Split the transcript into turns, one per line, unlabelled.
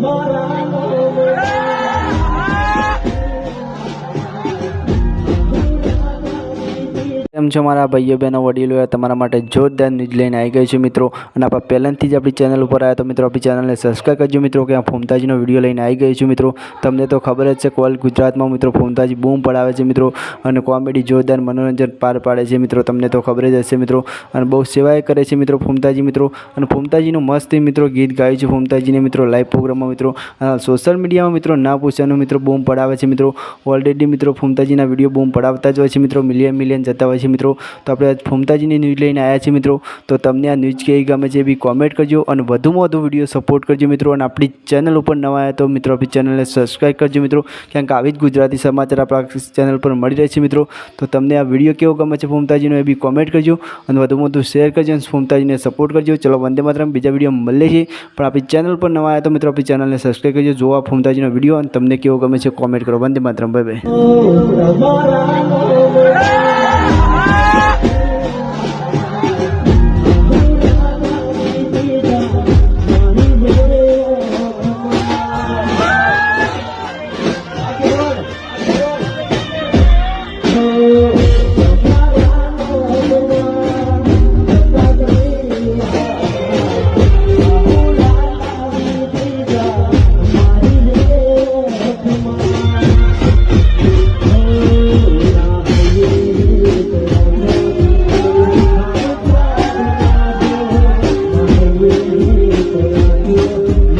tomorrow. કેમ છો મારા ભાઈઓ, બહેનો વડીલોએ તમારા માટે જોરદાર ન્યૂઝ લઈને આવી ગઈ છે મિત્રો. અને આપણે પહેલાંથી જ આપણી ચેનલ ઉપર આવ્યા તો મિત્રો આપણી ચેનલને સબસ્ક્રાઈબ કરજો મિત્રો, કે આ ફોમતાજીનો વીડિયો લઈને આવી ગઈ છું મિત્રો. તમને તો ખબર જ છે કોલ ગુજરાતમાં મિત્રો ફોમતાજી બૂમ પડાવે છે મિત્રો. અને કોમેડી જોરદાર મનોરંજન પાર પાડે છે મિત્રો, તમને તો ખબર જ હશે મિત્રો. અને બહુ સેવાય કરે છે મિત્રો ફોમતાજી મિત્રો. અને ફોમતાજીનું મસ્ત મિત્રો ગીત ગાયું છે ફોમતાજીને મિત્રો લાઈવ પ્રોગ્રામમાં મિત્રો. સોશિયલ મીડિયામાં મિત્રો ના પૂછવાનું મિત્રો બૂમ પડાવે છે મિત્રો. ઓલરેડી મિત્રો ફોમતાજીના વીડિયો બૂમ પડાવતા જ હોય છે મિત્રો. મિલિયન મિલિયન જતા હોય છે મિત્રો. તો આપણે આજ ફોમતાજીની ન્યૂઝ લઈને આવ્યા છીએ મિત્રો. તો તમને આ ન્યૂઝ કેવી ગમે છે બી કોમેન્ટ કરજો અને વધુમાં વધુ વીડિયો સપોર્ટ કરજો મિત્રો અને આપણી ચેનલ ઉપર નવા આવ્યા તો મિત્રો આપણી ચેનલને સબસ્ક્રાઈબ કરજો મિત્રો. કારણ કે આવી જ ગુજરાતી સમાચાર આપણા ચેનલ પર મળી રહે છે મિત્રો. તો તમને આ વીડિયો કેવો ગમે છે ફૂમતાજીનો એ બી કોમેન્ટ કરજો અને વધુમાં વધુ શેર કરજો અને ફોમતાજીને સપોર્ટ કરજો. ચલો વંદે માત્રમ. બીજા વીડિયો મળે છે પણ આપણી ચેનલ પર નવા આવ્યા તો મિત્રો આપણી ચેનલને સબસ્ક્રાઈબ કરજો. જોવા ફૂમતાજીનો વીડિયો અને તમને કેવો ગમે છે કોમેન્ટ કરો. વંદે માતરમ. ભાઈ બાય you.